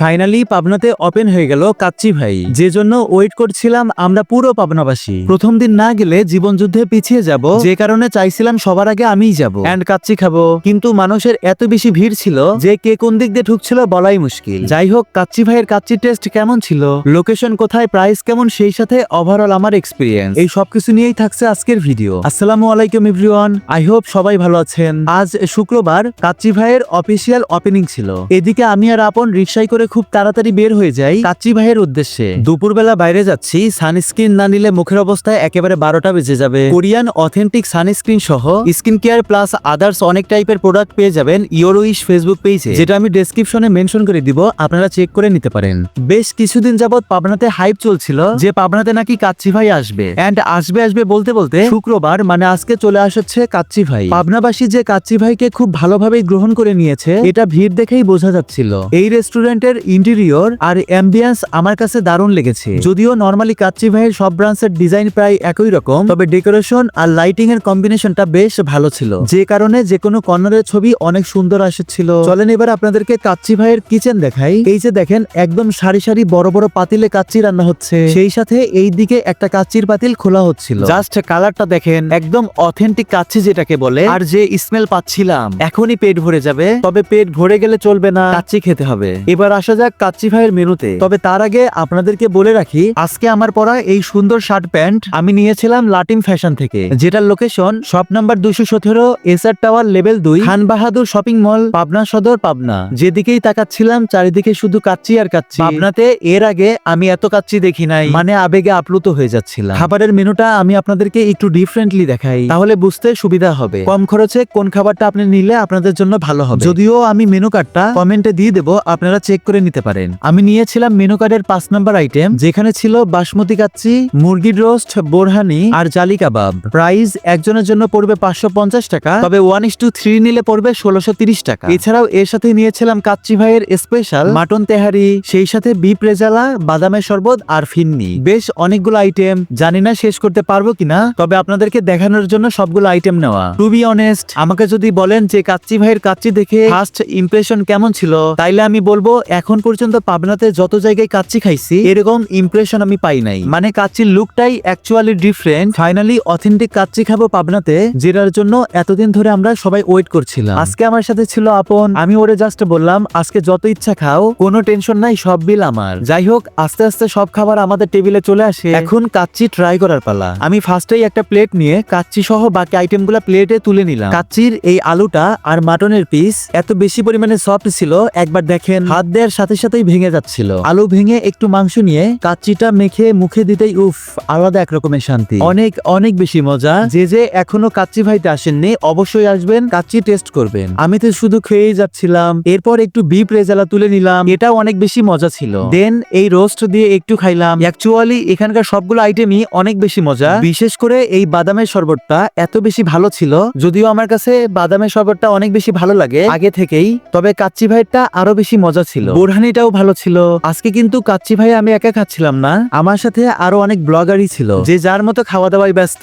Finally পাবনাতে open হয়ে গেল কাচ্চি ভাই। যে জন্য ওয়েট করছিলাম আমরা পুরো পাবনাবাসী। প্রথম দিন না গেলে জীবন যুদ্ধে পিছিয়ে যাব, যে কারণে চাইছিলাম সবার আগে আমিই যাব। এন্ড কাচ্চি খাব। কিন্তু মানুষের এত বেশি ভিড় ছিল যে কে কোন দিক দিয়ে ঢুকছিল বলাই মুশকিল। যাই হোক, কাচ্চি ভাইয়ের কাচ্চি টেস্ট কেমন ছিল? লোকেশন কোথায়? প্রাইস কেমন? সেই সাথে ওভারঅল আমার এক্সপিরিয়েন্স এই সবকিছু নিয়েই থাকছে আজকের ভিডিও আসসালামু আলাইকুম এভরিওয়ান আই হোপ সবাই ভালো আছেন। আজ শুক্রবার কাচ্চি ভাইয়ের অফিসিয়াল ওপেনিং ছিল। এদিকে আমি আর আপন রিক্সায় করে খুব তাড়াতাড়ি বের হয়ে যাই কাচ্চি ভাইয়ের উদ্দেশ্যে। দুপুরবেলা বাইরে যাচ্ছি, সানস্ক্রিন না নিলে মুখের অবস্থায় একেবারে বারোটা বেজে যাবে। কোরিয়ান অথেন্টিক সানস্ক্রিন সহ স্কিন কেয়ার প্লাস আদার্স অনেক টাইপের প্রোডাক্ট পেয়ে যাবেন ইউরোইশ ফেসবুক পেজে, যেটা আমি ডেসক্রিপশনে মেনশন করে দিব, আপনারা চেক করে নিতে পারেন। বেশ কিছুদিন যাবত পাবনাতে হাইপ চলছিল যে পাবনাতে নাকি কাচ্চি ভাই আসবে। এন্ড আসবে আসবে বলতে বলতে শুক্রবার মানে আজকে চলে আসছে কাচ্চি ভাই। পাবনাবাসী যে কাচ্চি ভাইকে খুব ভালোভাবেই গ্রহণ করে নিয়েছে, এটা ভিড় দেখেই বোঝা যাচ্ছিল। এই রেস্টুরেন্টের ইন্টেরিয়র আর অ্যাম্বিয়েন্স আমার কাছে দারুণ লেগেছে। যদিও নর্মালি কাচ্চি ভাইয়ের সব ব্রাঞ্চের ডিজাইন প্রায় একই রকম, তবে ডেকোরেশন আর লাইটিং এর কম্বিনেশনটা বেশ ভালো ছিল। যে কারণে যে কোনো কর্নারের ছবি অনেক সুন্দর আসছিল। চলেন এবার আপনাদেরকে কাচ্চি ভাইয়ের কিচেন দেখাই। এই যে দেখেন, একদম সারি সারি বড় বড় পাতিলে কাচ্চি রান্না হচ্ছে। সেই সাথে এই দিকে একটা কাচ্চির পাতিল খোলা হচ্ছিল। জাস্ট কালারটা দেখেন, একদম অথেন্টিক কাচ্চি যেটাকে বলে, আর যে স্মেল পাচ্ছিলাম। এখনই পেট ভরে যাবে, তবে পেট ভরে গেলে চলবে না, কাচ্চি খেতে হবে। এবার আসা যাক কাচ্চি ভাইয়ের মেনুতে। তবে তার আগে আপনাদেরকে বলে রাখি, আজকে আমার পরা এই সুন্দর শার্ট প্যান্ট আমি নিয়েছিলাম লাটিম ফ্যাশন থেকে, যেটার লোকেশন শপ নাম্বার দুশো সতেরো এসআর টাওয়ার লেভেল দুই, খান বাহাদুর শপিং মল, পাবনা সদর, পাবনা। যেদিকেই তাকাচ্ছিলাম, চারিদিকে শুধু কাচ্চি আর কাচ্চি। পাবনাতে এর আগে আমি এত কাচ্চি দেখি নাই মানে আবেগে আপ্লুত হয়ে যাচ্ছিলাম। খাবারের মেনুটা আমি আপনাদেরকে একটু ডিফারেন্টলি দেখাই, তাহলে বুঝতে সুবিধা হবে। কম খরচে কোন খাবারটা আপনি নিলে আপনাদের জন্য ভালো হবে। যদিও আমি মেনু কার্ডটা কমেন্টে দিয়ে দেবো, আপনারা চেক করে নিতে পারেন। আমি নিয়েছিলাম মেনু কার্ডের পাঁচ নাম্বার আইটেম যেখানে ছিল বাসমতি কাচ্চি, মুরগির রোস্ট, বোরহানি আর জালি কাবাব। প্রাইস একজনের জন্য পড়বে পাঁচশো পঞ্চাশ টাকা, তবে ওয়ান ইস টু থ্রি নিলে পড়বে ষোলোশো টাকা। এছাড়াও এর সাথে নিয়েছিলাম কাচ্চি ভাইয়ের স্পেশাল মাটন তেহারি, সেই সাথে বিপ রেজালা, বাদামের শরবত আর ফিন্নি। বেশ অনেকগুলো আইটেম জানি না শেষ করতে পারব কিনা, তবে আপনাদেরকে দেখানোর জন্য সবগুলো আইটেম নেওয়া। টু বি অনেস্ট আমাকে যদি বলেন যে কাচ্চি ভাইয়ের কাচ্চি দেখে ফার্স্ট ইমপ্রেশন কেমন ছিল, তাইলে আমি বলব এখন পর্যন্ত পাবনাতে যত জায়গায় কাচ্চি খাইছি, এরকম ইমপ্রেশন আমি পাই নাই। মানে কাচ্চির লুকটাই actually different finally authentic kacchi খাব পাবনাতে, যেটার জন্য এতদিন ধরে আমরা সবাই ওয়েট করছিলাম। আজকে আমার সাথে ছিল আপন, আমি ওরে জাস্ট বললাম, আজকে যত ইচ্ছা খাও, কোনো টেনশন নাই, সব বিল আমার। যাই হোক, আস্তে আস্তে সব খাবার আমাদের টেবিলে চলে আসে। এখন কাচ্চি ট্রাই করার পালা। আমি ফার্স্টেই একটা প্লেট নিয়ে কাচ্চি সহ বাকি আইটেম আইটেমগুলো প্লেটে তুলে নিলাম। কাচ্চির এই আলুটা আর মাটনের পিস এত বেশি পরিমাণে সফট ছিল, একবার দেখেন। হাত দেওয়ার সাথে সাথেই ভেঙে যাচ্ছিল। আলু ভেঙে একটু মাংস নিয়ে কাচ্চিটা মেখে মুখে দিতেই উফ, আলাদা এক রকমের শান্তি। অনেক অনেক বেশি মজা। যে যে এখনও কাচ্চি ভাইতে আসেননি, অবশ্যই আসবেন, কাচ্চি টেস্ট করবেন। আমি তো শুধু খেয়েই যাচ্ছিলাম, এরপর একটু বিপ রেজালা তুলে নিলাম, এটাও অনেক বেশি মজা ছিল। দেন এই রোস্ট দিয়ে একটু খাইলাম। অ্যাকচুয়ালি এখানকার সবগুলো আইটেমই অনেক বেশি মজা। বিশেষ করে এই বাদামের শরবতটা এত বেশি ভালো ছিল, যদিও আমার কাছে বাদামের শরবতটা অনেক বেশি ভালো লাগে আগে থেকেই, তবে কাচ্চি ভাইয়েরটা আরও বেশি মজা ছিল। বোরহানিটাও ভালো ছিল। আজকে কিন্তু কাচ্চি ভাই আমি একা খাচ্ছিলাম না। আমার সাথে আরও অনেক ব্লগারই ছিল। যে যার মতো খাওয়া দাওয়ায় ব্যস্ত,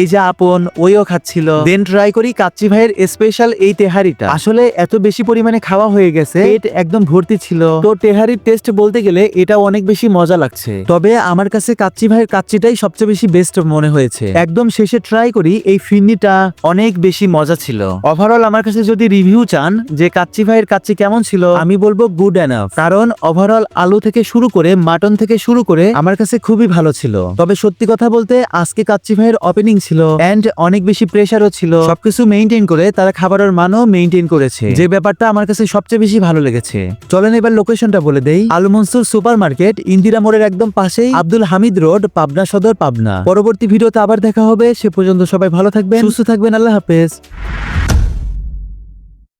এই যে আপন, ওইও খাচ্ছিল। দেন ট্রাই করি কাচ্চি ভাইয়ের স্পেশাল এই তেহারিটা। আসলে এত বেশি পরিমাণে খাওয়া হয়ে গেছে, পেট একদম ভর্তি ছিল। তো তেহারির টেস্ট বলতে গেলে এটা অনেক বেশি মজা লাগছে। তবে আমার কাছে কাচ্চি ভাইয়ের কাচ্চিটাই সবচেয়ে বেশি বেস্ট মনে হয়েছে। একদম শেষে ট্রাই করি এই ফিন্নিটা অনেক বেশি মজা ছিল। ওভারঅল আমার কাছে যদি রিভিউ চান যে কাচ্চি ভাইয়ের কাচ্চি কেমন ছিল, আমি বলব গুড এনাফ কারণ ওভারঅল আলু থেকে শুরু করে মাটন থেকে শুরু করে আমার কাছে খুবই ভালো ছিল। তবে সত্যি কথা বলতে আজকে কাচ্চি ভাইয়ের ওপেনিং ছিল এন্ড অনেক বেশি প্রেশারও ছিল। সবকিছু মেনটেন করে তারা খাবারের মানও মেনটেন করেছে। যে ব্যাপারটা আমার কাছে সবচেয়ে বেশি ভালো লেগেছে। চলেন এবার লোকেশনটা বলে দেই। আলু মনসুর সুপার মার্কেট ইন্দিরা মোড়ের একদম পাশেই আব্দুল হামিদ রোড, পাবনা সদর, পাবনা। পরবর্তী ভিডিওতে আবার দেখা হবে। সে পর্যন্ত সবাই ভালো থাকবেন, সুস্থ থাকবেন, আল্লাহ হাফেজ।